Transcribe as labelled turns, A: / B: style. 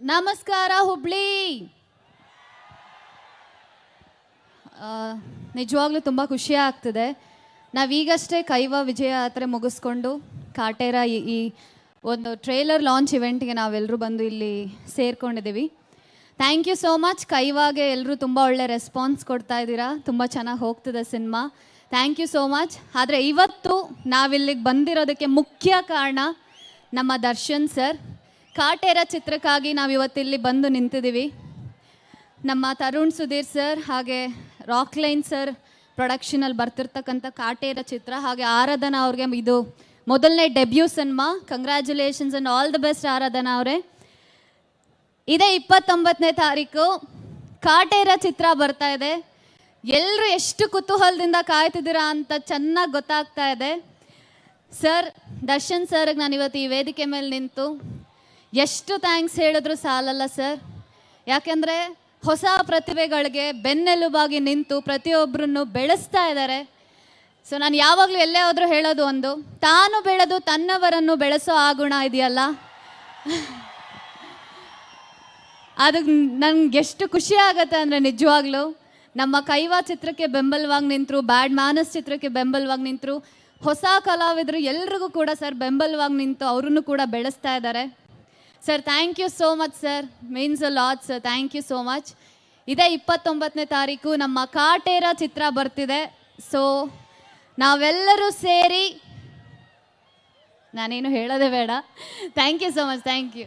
A: ನಮಸ್ಕಾರ ಹುಬ್ಳಿ. ನಿಜವಾಗ್ಲೂ ತುಂಬ ಖುಷಿ ಆಗ್ತಿದೆ. ನಾವೀಗಷ್ಟೇ ಕೈವ ವಿಜಯ ಯಾತ್ರೆ ಮುಗಿಸ್ಕೊಂಡು ಕಾಟೇರ ಈ ಒಂದು ಟ್ರೇಲರ್ ಲಾಂಚ್ ಇವೆಂಟ್ಗೆ ನಾವೆಲ್ಲರೂ ಬಂದು ಇಲ್ಲಿ ಸೇರ್ಕೊಂಡಿದ್ದೀವಿ. Thank you so much. ಕೈವಾಗೆ ಎಲ್ಲರೂ ತುಂಬ ಒಳ್ಳೆ ರೆಸ್ಪಾನ್ಸ್ ಕೊಡ್ತಾ ಇದ್ದೀರಾ. ತುಂಬ ಚೆನ್ನಾಗಿ ಹೋಗ್ತಿದೆ cinema. Thank you so much. ಆದರೆ ಇವತ್ತು ನಾವಿಲ್ಲಿಗೆ ಬಂದಿರೋದಕ್ಕೆ ಮುಖ್ಯ ಕಾರಣ ನಮ್ಮ ದರ್ಶನ್ ಸರ್. ಕಾಟೇರ ಚಿತ್ರಕ್ಕಾಗಿ ನಾವು ಇವತ್ತಿಲ್ಲಿ ಬಂದು ನಿಂತಿದ್ದೀವಿ. ನಮ್ಮ ತರುಣ್ ಸುಧೀರ್ ಸರ್ ಹಾಗೆ ರಾಕ್ ಲೈನ್ ಸರ್ ಪ್ರೊಡಕ್ಷನಲ್ಲಿ ಬರ್ತಿರ್ತಕ್ಕಂಥ ಕಾಟೇರ ಚಿತ್ರ ಹಾಗೆ ಆರಾಧನಾ ಅವ್ರಿಗೆ ಇದು ಮೊದಲನೇ debut cinema. Congratulations and all the best Aradhana ಅವರೇ. ಇದೇ ಇಪ್ಪತ್ತೊಂಬತ್ತನೇ ತಾರೀಕು. ಕಾಟೇರ ಚಿತ್ರ ಬರ್ತಾ ಇದೆ. ಎಲ್ಲರೂ ಎಷ್ಟು ಕುತೂಹಲದಿಂದ ಕಾಯ್ತಿದ್ದೀರಾ ಅಂತ ಚೆನ್ನಾಗಿ ಗೊತ್ತಾಗ್ತಾ ಇದೆ. ಸರ್, ದರ್ಶನ್ ಸರ್ಗೆ ನಾನು ಇವತ್ತು ಈ ವೇದಿಕೆ ಮೇಲೆ ನಿಂತು ಎಷ್ಟು ಥ್ಯಾಂಕ್ಸ್ ಹೇಳಿದ್ರು ಸಾಲಲ್ಲ ಸರ್ ಯಾಕೆಂದರೆ ಹೊಸ ಪ್ರತಿಭೆಗಳಿಗೆ ಬೆನ್ನೆಲುಬಾಗಿ ನಿಂತು ಪ್ರತಿಯೊಬ್ಬರನ್ನು ಬೆಳೆಸ್ತಾ ಇದ್ದಾರೆ ಸೊ ನಾನು ಯಾವಾಗಲೂ ಎಲ್ಲೇ ಹೋದರೂ ಹೇಳೋದು ಒಂದು, ತಾನು ಬೆಳೆದು ತನ್ನವರನ್ನು ಬೆಳೆಸೋ ಆ ಗುಣ ಇದೆಯಲ್ಲ? ಅದಕ್ಕೆ ನನಗೆ ಎಷ್ಟು ಖುಷಿ ಆಗುತ್ತೆ ಅಂದರೆ ನಿಜವಾಗ್ಲೂ, ನಮ್ಮ ಕೈವಾ ಚಿತ್ರಕ್ಕೆ ಬೆಂಬಲವಾಗಿ ನಿಂತರು, ಬ್ಯಾಡ್ ಮ್ಯಾನಸ್ ಚಿತ್ರಕ್ಕೆ ಬೆಂಬಲವಾಗಿ ನಿಂತರು, ಹೊಸ ಕಲಾವಿದರು ಎಲ್ರಿಗೂ ಕೂಡ ಸರ್ ಬೆಂಬಲವಾಗಿ ನಿಂತು ಅವ್ರನ್ನು ಕೂಡ ಬೆಳೆಸ್ತಾ ಇದ್ದಾರೆ sir thank you so much sir means a lot sir thank you so much ಇದೇ ಇಪ್ಪತ್ತೊಂಬತ್ತನೇ ತಾರೀಕು ನಮ್ಮ ಕಾಟೇರ ಚಿತ್ರ ಬರ್ತಿದೆ. ಸೊ ನಾವೆಲ್ಲರೂ ಸೇರಿ ನಾನೇನು ಹೇಳೋದೇ ಬೇಡ. Thank you so much thank you